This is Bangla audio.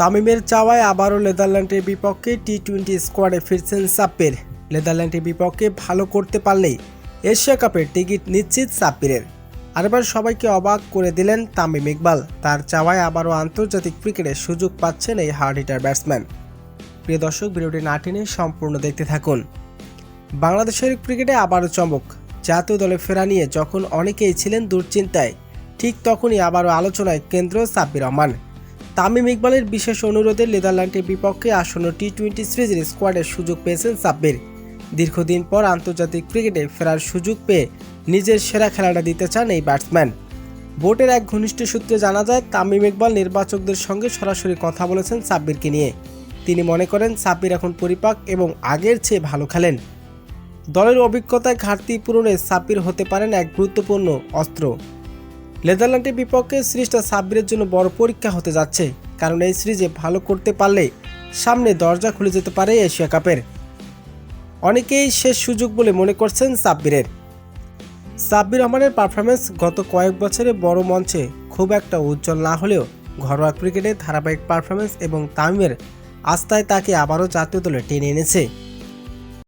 তামিমের চাওয়ায় আবারও নেদারল্যান্ডের বিপক্ষে টি টোয়েন্টি স্কোয়াডে ফিরছেন সাব্বির। নেদারল্যান্ডের বিপক্ষে ভালো করতে পারলেই এশিয়া কাপের টিকিট নিশ্চিত সাব্বিরের। আরেবার সবাইকে অবাক করে দিলেন তামিম ইকবাল। তার চাওয়ায় আবারও আন্তর্জাতিক ক্রিকেটে সুযোগ পাচ্ছেন এই হার্ড হিটার ব্যাটসম্যান। প্রিয় দর্শক, ভিডিওটি না টেনে সম্পূর্ণ দেখতে থাকুন। বাংলাদেশের ক্রিকেটে আবারও চমক। জাতীয় দলে ফেরা নিয়ে যখন অনেকেই ছিলেন দুশ্চিন্তায়, ঠিক তখনই আবারও আলোচনায় কেন্দ্র সাব্বির রহমান। তামিম ইকবালের বিশেষ অনুরোধে নেদারল্যান্ডের বিপক্ষে আসন্ন টি টোয়েন্টি সিরিজের স্কোয়াডের সুযোগ পেয়েছেন সাব্বির। দীর্ঘদিন পর আন্তর্জাতিক ক্রিকেটে ফেরার সুযোগ পেয়ে নিজের সেরা খেলাটা দিতে চান এই ব্যাটসম্যান। বোর্ডের এক ঘনিষ্ঠ সূত্রে জানা যায়, তামিম ইকবাল নির্বাচকদের সঙ্গে সরাসরি কথা বলেছেন সাব্বিরকে নিয়ে। তিনি মনে করেন, সাব্বির এখন পরিপাক এবং আগের চেয়ে ভালো খেলেন। দলের অভিজ্ঞতায় ঘাটতি পূরণে সাব্বির হতে পারেন এক গুরুত্বপূর্ণ অস্ত্র। নেদারল্যান্ডের বিপক্ষে সিরিজটা সাব্বিরের জন্য বড় পরীক্ষা হতে যাচ্ছে। কারণ এই সিরিজে ভালো করতে পারলে সামনে দরজা খুলে যেতে পারে এশিয়া কাপের। অনেকেই শেষ সুযোগ বলে মনে করছেন সাব্বিরের। সাব্বির রহমানের পারফরমেন্স গত কয়েক বছরে বড় মঞ্চে খুব একটা উজ্জ্বল না হলেও ঘরোয়া ক্রিকেটে ধারাবাহিক পারফরমেন্স এবং তামিমের আস্থায় তাকে আবারও জাতীয় দলে টেনে এনেছে।